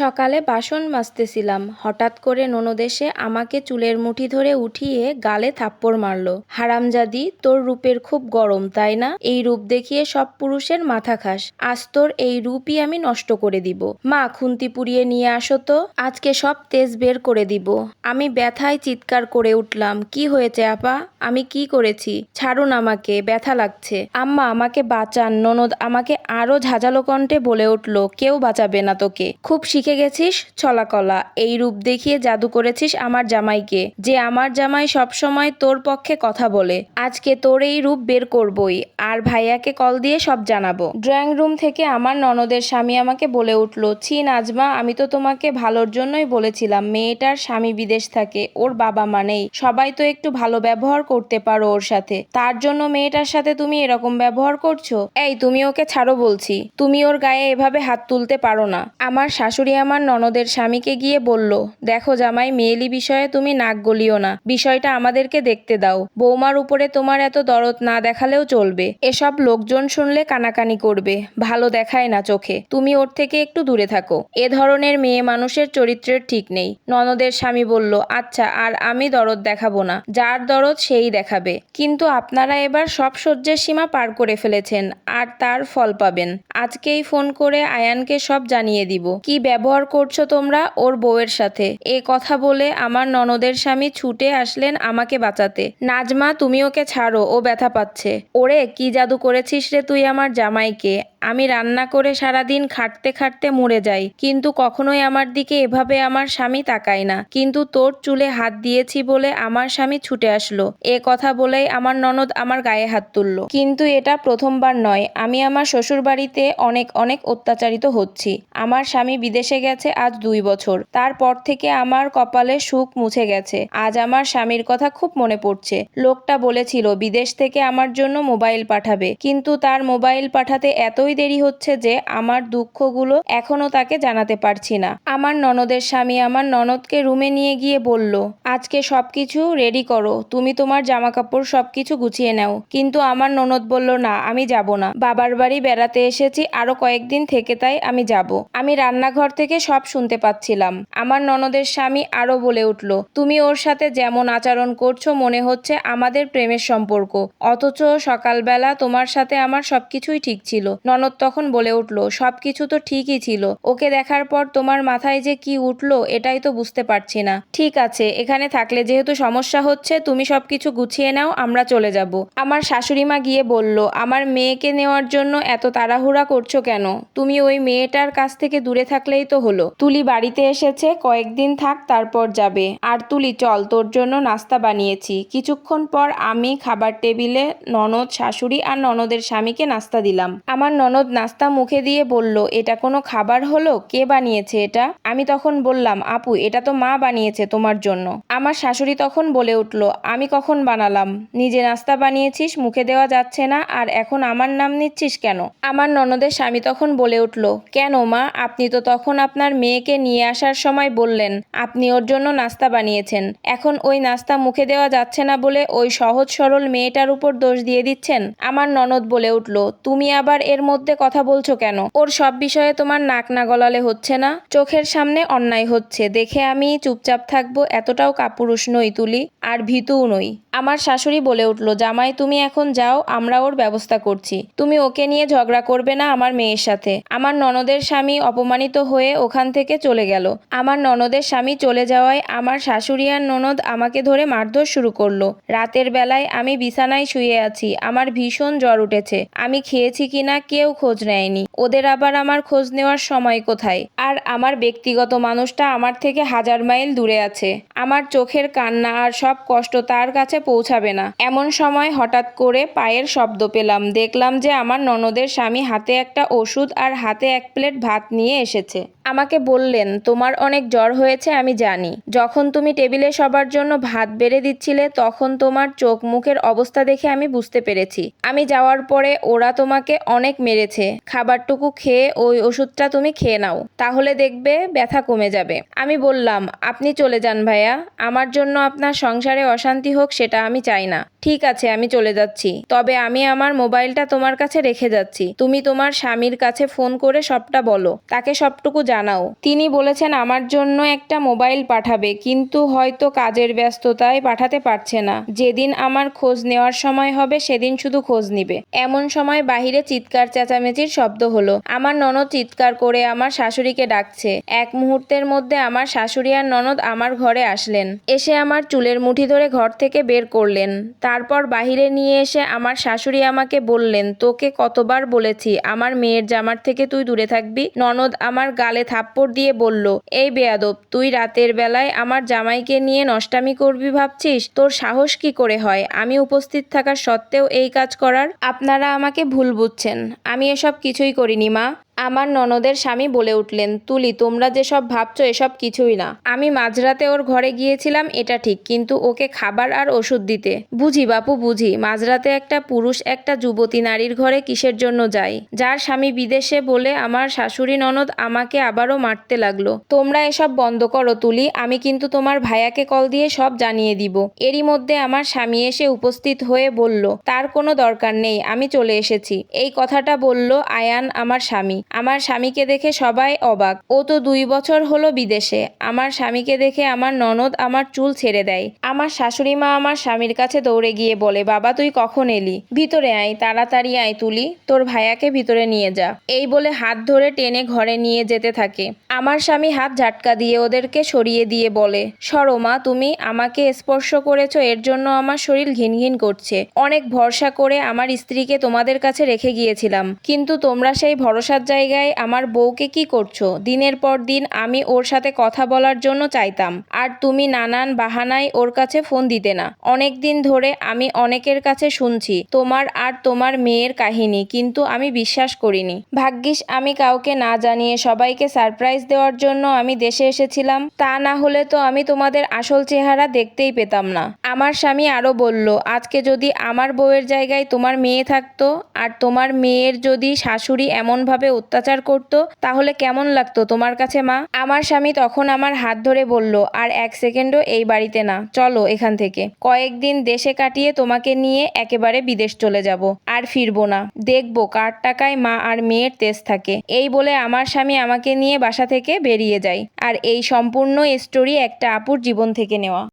সকালে বাসন মাজতেছিলাম। হঠাৎ করে ননদ এসে আমাকে চুলের মুঠি ধরে উঠিয়ে গালে থাপ্পড় মারল। হারামজাদি, তোর রূপের খুব গরম, তাই না? এই রূপ দেখিয়ে সব পুরুষের মাথা খাস। আজ তোর এই রূপই আমি নষ্ট করে দিব। মা, খুন্তি পুড়িয়ে নিয়ে আসো তো। আজকে সব তেজ বের করে দিব। আমি ব্যথায় চিৎকার করে উঠলাম। কি হয়েছে, আপা? আমি কি করেছি? ছাড়ুন আমাকে, ব্যথা লাগছে। আম্মা, আমাকে বাঁচান। ননদ আমাকে আরও ঝাঁঝালো কণ্ঠে বলে উঠল, কেউ বাঁচাবে না তোকে। খুব শিখে গেছিস? ছলাকলা, এই রূপ দেখিয়ে জাদু করেছিস আমার জামাইকে, যে আমার জামাই সবসময় তোর পক্ষে কথা বলে। আজকে তোর এই রূপ বের করবই, আর ভাইয়াকে কল দিয়ে সব জানাব। ড্রয়িং রুম থেকে আমার ননদের স্বামী আমাকে বলে উঠল, ছি নাজমা, আমি তো তোমাকে ভালোর জন্যই বলেছিলাম, মেয়েটার স্বামী বিদেশ থাকে, ওর বাবা মানেই সবাই তো একটু ভালো ব্যবহার করতে পারো ওর সাথে। তার জন্য মেয়েটার সাথে তুমি এরকম ব্যবহার করছ? এই, তুমি ওকে ছাড়ো বলছি, তুমি ওর গায়ে এভাবে হাত তুলতে পারো না, আমার শাশুড়ি আমার ননদের স্বামীকে গিয়ে বলল, দেখো জামাই, মেয়েলি বিষয়ে তুমি নাক গলিও না। বিষয়টা আমাদেরকে দেখতে দাও। বৌমার উপরে তোমার এত দরদ না দেখালেও চলবে। এসব লোকজন শুনলে কানাকানি করবে। ভালো দেখায় না চোখে। তুমি ওর থেকে একটু দূরে থাকো। এ ধরনের মেয়ে মানুষের চরিত্রের ঠিক নেই। ননদের স্বামী বলল আচ্ছা আর আমি দরদ দেখাবো না। যার দরদ সেই দেখাবে। কিন্তু আপনারা এবার সব সহ্যের সীমা পার করে ফেলেছেন, আর তার ফল পাবেন। আজকেই ফোন করে আয়ানকে সব জানিয়ে দিব। কি ব্যবহার করছ তোমরা ওর বউয়ের সাথে। এ কথা বলে আমার ননদের স্বামী ছুটে আসলেন আমাকে বাঁচাতে। নাজমা, তুমি ওকে ছাড়ো, ও ব্যথা পাচ্ছে। ওরে, কি জাদু করেছিস রে তুই আমার জামাইকে? আমি রান্না করে সারাদিন খাটতে খাটতে মরে যাই, কিন্তু কখনোই আমার দিকে এভাবে আমার স্বামী তাকায় না। কিন্তু তোর চুলে হাত দিয়েছি বলে আমার স্বামী ছুটে আসলো। এ কথা বলেই আমার ননদ আমার গায়ে হাত তুললো। কিন্তু এটা প্রথমবার নয়। আমি আমার শ্বশুর বাড়িতে অনেক অনেক অত্যাচারিত হচ্ছি। আমার স্বামী বিদেশে গেছে আজ দুই বছর। তারপর থেকে আমার কপালে সুখ মুছে গেছে। আজ আমার স্বামীর কথা খুব মনে পড়ছে। লোকটা বলেছিল, বিদেশ থেকে আমার জন্য মোবাইল পাঠাবে। কিন্তু তার মোবাইল পাঠাতে এতই দেরি হচ্ছে যে আমার দুঃখগুলো এখনও তাকে জানাতে পারছি না। আমার ননদের স্বামী আমার ননদকে রুমে নিয়ে গিয়ে বলল, আজকে সবকিছু রেডি করো। তুমি তোমার জামা কাপড় সবকিছু গুছিয়ে নাও। কিন্তু আমার ননদ বলল, না, আমি যাব না। বাবার বাড়ি বেড়াতে এসেছি, আরও কয়েকদিন থেকে তাই আমি যাব। আমি রান্নাঘর থেকে সব শুনতে পাচ্ছিলাম। আমার ননদের স্বামী আরও বলে উঠল, তুমি ওর সাথে যেমন আচরণ করছ, মনে হচ্ছে আমাদের প্রেমের সম্পর্ক। অথচ সকালবেলা তোমার সাথে আমার সবকিছুই ঠিক ছিল। ননদ তখন বলে উঠল, সবকিছু তো ঠিকই ছিল। ওকে দেখার পর তোমার মাথায় যে কি উঠল, এটাই তো বুঝতে পারছি না। ঠিক আছে, এখানে থাকলে যেহেতু সমস্যা হচ্ছে, তুমি সবকিছু গুছিয়ে নাও, আমরা চলে যাব। আমার শাশুড়ি মা গিয়ে বলল, আমার মেয়েকে নেওয়ার জন্য এত তাড়াহুড়া করছ কেন? তুমি ওই মেয়েটার কাছ থেকে দূরে থাকলেই তো হলো। তুলি বাড়িতে এসেছে, কয়েকদিন থাক, তারপর যাবে। আর তুলি, চল, তোর জন্য নাস্তা বানিয়েছি। কিছুক্ষণ পর আমি খাবার টেবিলে ননদ শাশুড়ি আর ননদের স্বামীকে নাস্তা দিলাম। আমার ননদ নাস্তা মুখে দিয়ে বলল, এটা কোনো খাবার হলো? কে বানিয়েছে এটা? আমি তখন বললাম, আপু, এটা তো মা বানিয়েছে তোমার জন্য। আমার শাশুড়ি তখন বলে উঠল, আমি কখন বানালাম? নিজে নাস্তা বানিয়েছিস, মুখে দেওয়া যাচ্ছে না, আর এখন আমার নাম নিচ্ছিস কেন? আমার ননদের স্বামী তখন বলে উঠল, কেন মা? আপনি তো তখন আপনার মেয়েকে নিয়ে আসার সময় বললেন, আপনি ওর জন্য নাস্তা বানিয়েছেন। এখন ওই নাস্তা মুখে দেওয়া যাচ্ছে না বলে ওই সহজ সরল মেয়েটার উপর দোষ দিয়ে দিচ্ছেন? আমার ননদ বলে উঠল, তুমি আবার এর মধ্যে কথা বলছো কেন? ওর সব বিষয়ে তোমার নাক না গলালে হচ্ছে না? চোখের সামনে অন্যায় হচ্ছে। দেখে আমি চুপচাপ থাকব, এতটাও কাপুরুষ নই তুলি, আর ভীতুও নই। আমার শাশুড়ি বলে উঠল, জামাই, তুমি এখন যাও, আমরা ওর ব্যবস্থা করছি। তুমি ওকে নিয়ে ঝগড়া করবে না আমার মেয়ের সাথে। আমার ননদের স্বামী অপমানিত হয়ে ওখান থেকে চলে গেল। আমার ননদের স্বামী চলে যাওয়ায় আমার শাশুড়ি আর ননদ আমাকে ধরে মারধর শুরু করল। রাতের বেলায় আমি বিছানায় শুয়ে আছি। আমার ভীষণ জ্বর উঠেছে। আমি খেয়েছি কিনা কেউ খোঁজ নেয়নি। ওদের আবার আমার খোঁজ নেওয়ার সময় কোথায়? আর আমার ব্যক্তিগত মানুষটা আমার থেকে হাজার মাইল দূরে আছে। আমার চোখের কান্না আর সব কষ্ট তার কাছে পৌঁছাবে না। এমন সময় হঠাৎ করে পায়ের শব্দ পেলাম। দেখলাম যে আমার ননদের স্বামী হাতে একটা ওষুধ আর হাতে এক প্লেট ভাত নিয়ে এসেছে। আমাকে বললেন, তোমার অনেক জ্বর হয়েছে, আমি জানি। যখন তুমি টেবিলে সবার জন্য ভাত বেড়ে দিচ্ছিলে, তখন তোমার চোখ মুখের অবস্থা দেখে আমি বুঝতে পেরেছি। আমি যাওয়ার পরে ওরা তোমাকে অনেক মেরেছে। খাবারটুকু খেয়ে ওই ওষুধটা তুমি খেয়ে নাও। তাহলে দেখবে ব্যথা কমে যাবে। আমি বললাম, আপনি চলে যান ভাইয়া। আমার জন্য আপনার সংসারে অশান্তি হোক, সেটা আমি চাই না। ঠিক আছে, আমি চলে যাচ্ছি। তবে আমি আমার মোবাইলটা তোমার কাছে রেখে যাচ্ছি। তুমি তোমার স্বামীর কাছে ফোন করে সবটা বলো। তাকে সবটুকু জানাও। তিনি বলেছেন, আমার জন্য একটা মোবাইল পাঠাবে, কিন্তু হয়তো কাজের ব্যস্ততায় পাঠাতে পারছে না। যেদিন আমার খোঁজ নেওয়ার সময় হবে, সেদিন শুধু খোঁজ নিবে। এমন সময় বাহিরে চিৎকার চেঁচামেচির শব্দ হলো। আমার ননদ চিৎকার করে আমার শাশুড়িকে ডাকছে। এক মুহূর্তের মধ্যে আমার শাশুড়ি আর ননদ আমার ঘরে আসলেন। এসে আমার চুলের মুঠি ধরে ঘর থেকে বের করলেন। তারপর বাহিরে নিয়ে এসে আমার শাশুড়ি আমাকে বললেন, তোকে কতবার বলেছি, আমার মেয়ের জামার থেকে তুই দূরে থাকবি? ননদ আমার গালে থাপ্পড় দিয়ে বলল, এই বেয়াদব, তুই রাতের বেলায় আমার জামাইকে নিয়ে নষ্টামি করবি ভাবছিস? তোর সাহস কি করে হয়? আমি উপস্থিত থাকার সত্ত্বেও এই কাজ করার? আপনারা আমাকে ভুল বুঝছেন। আমি এসব কিছুই করিনি মা। আমার ননদের স্বামী বলে উঠলেন, তুলি, তোমরা যেসব ভাবছ এসব কিছুই না। আমি মাঝরাতে ওর ঘরে গিয়েছিলাম, এটা ঠিক, কিন্তু ওকে খাবার আর ওষুধ দিতে। বুঝি বাপু, বুঝি, মাঝরাতে একটা পুরুষ একটা যুবতী নারীর ঘরে কিসের জন্য যায়? যার স্বামী বিদেশে বলে আমার শাশুড়ি ননদ আমাকে আবারও মারতে লাগল। তোমরা এসব বন্ধ করো তুলি, আমি কিন্তু তোমার ভাইয়াকে কল দিয়ে সব জানিয়ে দিব। এরই মধ্যে আমার স্বামী এসে উপস্থিত হয়ে বলল, তার কোনো দরকার নেই, আমি চলে এসেছি। এই কথাটা বলল আয়ান, আমার স্বামী। আমার স্বামীকে দেখে সবাই অবাক। ও তো দুই বছর হলো বিদেশে। আমার স্বামীকে দেখে আমার ননদ আমার চুল ছেড়ে দেয়। আমার শাশুড়ি মা আমার স্বামীর কাছে দৌড়ে গিয়ে বলে, বাবা, তুই কখন এলি? ভিতরে আয়, তাড়াতাড়ি আয় তুলি। তোর ভাইয়াকে ভিতরে নিয়ে যা। এই বলে হাত ধরে টেনে ঘরে নিয়ে যেতে থাকে। আমার স্বামী হাত ঝাটকা দিয়ে ওদেরকে সরিয়ে দিয়ে বলে, সরো মা, তুমি আমাকে স্পর্শ করেছ, এর জন্য আমার শরীর ঘিনঘিন করছে। অনেক ভরসা করে আমার স্ত্রীকে তোমাদের কাছে রেখে গিয়েছিলাম। কিন্তু তোমরা সেই ভরসার জায়গায় আমার বউকে কি করছ? দিনের পর দিন আমি ওর সাথে কথা বলার জন্য চাইতাম। আর তুমি নানান বাহানায় ওর কাছে ফোন দিতে না। অনেক দিন ধরে আমি অনেকের কাছে শুনছি, তোমার আর তোমার মেয়ের কাহিনী, কিন্তু আমি বিশ্বাস করিনি। ভাগ্যিস আমি কাউকে না জানিয়ে সবাইকে সারপ্রাইজ দেওয়ার জন্য আমি দেশে এসেছিলাম। তা না হলে তো আমি তোমাদের আসল চেহারা দেখতেই পেতাম না। আমার স্বামী আরও বলল, আজকে যদি আমার বউয়ের জায়গায় তোমার মেয়ে থাকতো, আর তোমার মেয়ের যদি শাশুড়ি এমনভাবে অত্যাচার করতো, তাহলে কেমন লাগতো তোমার কাছে মা? আমার স্বামী তখন আমার হাত ধরে বলল, আর এক সেকেন্ডও এই বাড়িতে না, চলো এখান থেকে। কয়েকদিন দেশে কাটিয়ে তোমাকে নিয়ে একেবারে বিদেশ চলে যাব, আর ফিরবো না। দেখব কার টাকায় মা আর মেয়ের তেজ থাকে। এই বলে আমার স্বামী আমাকে নিয়ে বাসা থেকে বেরিয়ে যায়। আর এই সম্পূর্ণ স্টোরি একটা আপুর জীবন থেকে নেওয়া।